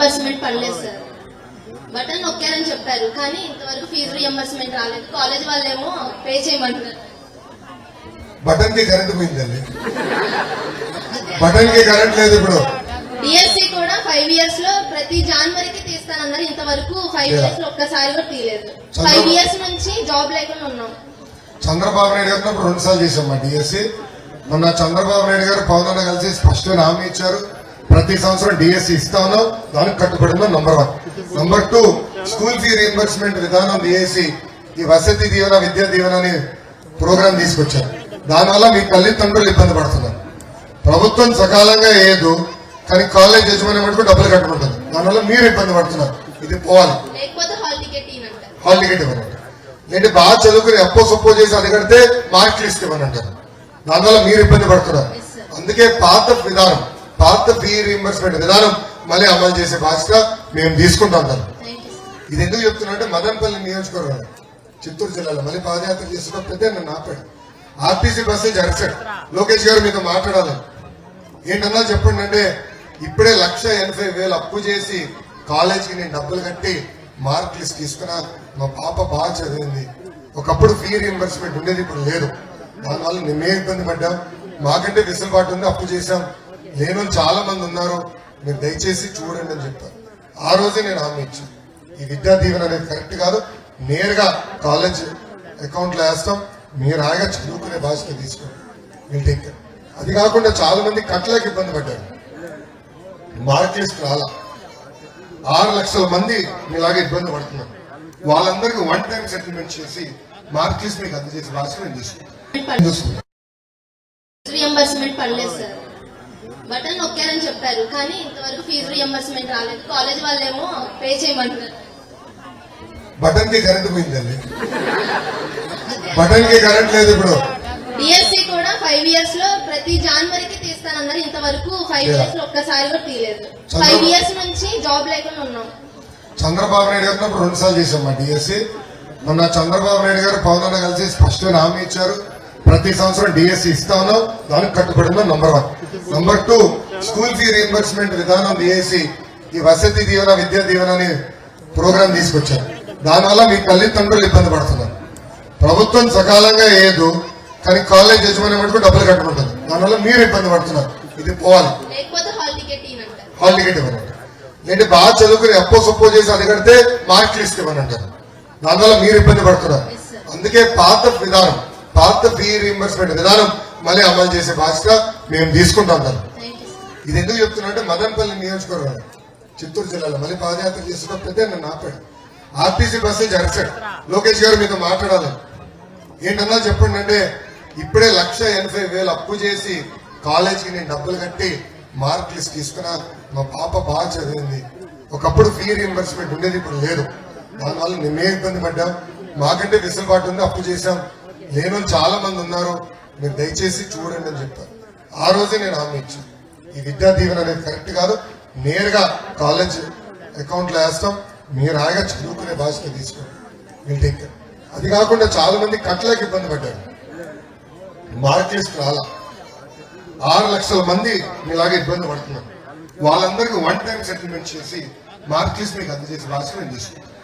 Reimbursement పడలేదు sir. Button నొక్కారని చెప్పారు కానీ ఇంతవరకు ఫీజు రియంబర్స్మెంట్ రాలేదు. కాలేజ్ వాళ్ళేమో పే చేయమంటున్నారు. బటన్కి కరెంట్ పోయిందండి. బటన్కి కరెంట్ లేదు ఇప్పుడు. డిఎస్సి కూడా ఫైవ్ ఇయర్స్లో ప్రతి జనవరికి తీస్తానన్నారు. ఇంతవరకు ఫైవ్. ఇయర్స్లో ఒక్కసారి కూడా తీయలేదు. ఫైవ్ ఇయర్స్ నుంచి జాబ్ లేకుండా ఉన్నాం. చంద్రబాబు నాయుడు గారు రెండు సార్లు చేశాం మా డిఎస్సి మొన్న చంద్రబాబు నాయుడు గారు పవన్ కలిసి స్పష్టమైన హామీ ఇచ్చారు. ప్రతి సంవత్సరం డిఎస్సి ఇస్తా ఉన్నాం దానికి కట్టుబడి ఉన్నాం number one number two school fee reimbursement విధానం డిఎస్సి ఈ వసతి దీవెన విద్యా దీవెన అనే ప్రోగ్రాం తీసుకొచ్చారు. దానివల్ల మీ తల్లిదండ్రులు ఇబ్బంది పడుతున్నారు. ప్రభుత్వం సకాలంగా ఏదు కానీ కాలేజ్ యజమాని మటుకు డబ్బులు కట్టుకుంటుంది. దానివల్ల మీరు ఇబ్బంది పడుతున్నారు. ఇది పోవాలి. హాల్ టికెట్ ఇవ్వనంటారు ఏంటి బాగా చదువుకుని అప్పో సొప్పో చేసి అది కడితే మార్క్ లిస్ట్ ఇవ్వనంటారు దానివల్ల మీరు ఇబ్బంది పడుతున్నారు. అందుకే పాత విధానం. పాత ఫీ రీఎంబర్స్మెంట్ విధానం మళ్ళీ అమలు చేసే బాధ్యత మేము తీసుకుంటాం దాన్ని సార్ ఇది ఎందుకు చెప్తున్నా అంటే మదనపల్లి నియోజకవర్గం చిత్తూరు జిల్లాలో మళ్ళీ పాదయాత్ర చేస్తున్న పెద్ద నన్ను ఆపాడు ఆర్టీసీ బస్ నుంచి అరిచాడు లోకేష్ గారు మీతో మాట్లాడాలి. ఏంటన్నా చెప్పండి అంటే ఇప్పుడే లక్ష ఎనభై వేలు అప్పు చేసి కాలేజీకి నేను డబ్బులు కట్టి మార్క్ లిస్ట్ తీసుకున్నా మా పాప బాగా చదివింది. ఒకప్పుడు ఫీ రీఎంబర్స్మెంట్ ఉండేది ఇప్పుడు లేదు. దానివల్ల నిన్నే ఇబ్బంది పడ్డాం? మాకంటే వెసులుబాటు ఉంది అప్పు చేశాం. లేని చాలా మంది ఉన్నారు. మీరు దయచేసి చూడండి అని చెప్పారు ఆ రోజే నేను హామీ ఇచ్చాను. ఈ విద్యా దీవెన అనేది కరెక్ట్ కాదు. నేరుగా కాలేజ్ అకౌంట్లో వేస్తాం. మీరు హాయిగా చదువుకునే బాధ్యత తీసుకోండి. విల్ దగ్గర అది కాకుండా చాలా మంది కట్లకి ఇబ్బంది పడ్డారు. మార్క్ లిస్ట్ రాలా. ఆరు లక్షల మంది మీలాగా ఇబ్బంది పడుతున్నారు. వాళ్ళందరికీ వన్ టైం సెటిల్మెంట్ చేసి మార్క్ లిస్ట్ మీకు అందజేసే బాధ్యత నేను తీసుకుంటాను. రీఎంబర్స్మెంట్ పడలేదు సార్ బటన్ నొక్కారని చెప్పారు కానీ ఇంతవరకు ఫీజు రియంబర్స్మెంట్ రాలేదు. కాలేజ్ వాళ్ళేమో పే చేయమంటున్నారు. బటన్కి కరెంట్ పోయిందండి. బటన్కి కరెంట్ లేదు ఇప్పుడు. డిఎస్సి కూడా ఫైవ్ ఇయర్స్లో ప్రతి జనవరికి తీస్తానన్నారు. ఇంతవరకు ఫైవ్. ఇయర్స్లో ఒక్కసారి కూడా తీయలేదు. ఫైవ్ ఇయర్స్ నుంచి జాబ్ లేకుండా ఉన్నాం. చంద్రబాబు నాయుడు గారు రెండు సార్లు చేశాం మా డిఎస్సి మొన్న చంద్రబాబు నాయుడు గారు పవన్ కలిసి స్పష్టమైన హామీ ఇచ్చారు. ప్రతి సంవత్సరం డిఎస్సి ఇస్తా ఉన్నాం దానికి కట్టుబడి ఉన్నాం number one number two school fee reimbursement విధానం డిఎస్సి ఈ వసతి దీవెన విద్యా దీవెన అనే ప్రోగ్రాం తీసుకొచ్చారు దానివల్ల మీ తల్లిదండ్రులు ఇబ్బంది పడుతున్నారు. ప్రభుత్వం సకాలంగా ఏదు కానీ కాలేజ్ యజమాని మటుకు డబ్బులు కట్టుకుంటుంది దానివల్ల మీరు ఇబ్బంది పడుతున్నారు. ఇది పోవాలి. హాల్ టికెట్ ఇవ్వనంటారు ఏంటి బాగా చదువుకుని అప్పో సొప్పో చేసి అది కడితే మార్క్ లిస్ట్ ఇవ్వనంటారు దానివల్ల మీరు ఇబ్బంది పడుతున్నారు. అందుకే పాత విధానం. పాత ఫీ రీఎంబర్స్మెంట్ విధానం మళ్ళీ అమలు చేసే బాధ్యత మేము తీసుకుంటాం దాన్ని ఇది ఎందుకు చెప్తున్నా అంటే మదనపల్లి నియోజకవర్గం చిత్తూరు జిల్లాలో మళ్ళీ పాదయాత్ర చేస్తున్న పెద్ద నన్ను ఆపాడు. ఆర్టీసీ బస్ అరిచాడు. లోకేష్ గారు మీతో మాట్లాడాలి. ఏంటన్నా చెప్పండి అంటే ఇప్పుడే లక్ష ఎనభై వేలు అప్పు చేసి కాలేజీకి నేను డబ్బులు కట్టి మార్క్ లిస్ట్ తీసుకున్నా. మా పాప బాగా చదివింది. ఒకప్పుడు ఫీ రీఎంబర్స్మెంట్ ఉండేది ఇప్పుడు లేదు. దానివల్ల నిన్నే ఇబ్బంది పడ్డాం? మాకంటే వెసులుబాటు ఉంది అప్పు చేశాం. నేను చాలా మంది ఉన్నారు. మీరు దయచేసి చూడండి అని చెప్పారు ఆ రోజే నేను హామీ ఇచ్చాను. ఈ విద్యా దీవెన అనేది కరెక్ట్ కాదు. నేరుగా కాలేజ్ అకౌంట్లో వేస్తాం. మీరు హాయిగా చదువుకునే భాషను తీసుకోండి. విల్ టేక్ అది కాకుండా చాలా మంది కట్లకి ఇబ్బంది పడ్డారు. మార్క్ లిస్ట్ రాలా. ఆరు లక్షల మంది మీలాగే ఇబ్బంది పడుతున్నారు. వాళ్ళందరికీ వన్ టైం సెటిల్మెంట్ చేసి మార్క్ లిస్ట్ మీకు అందజేసే భాష నేను తీసుకుంటాను.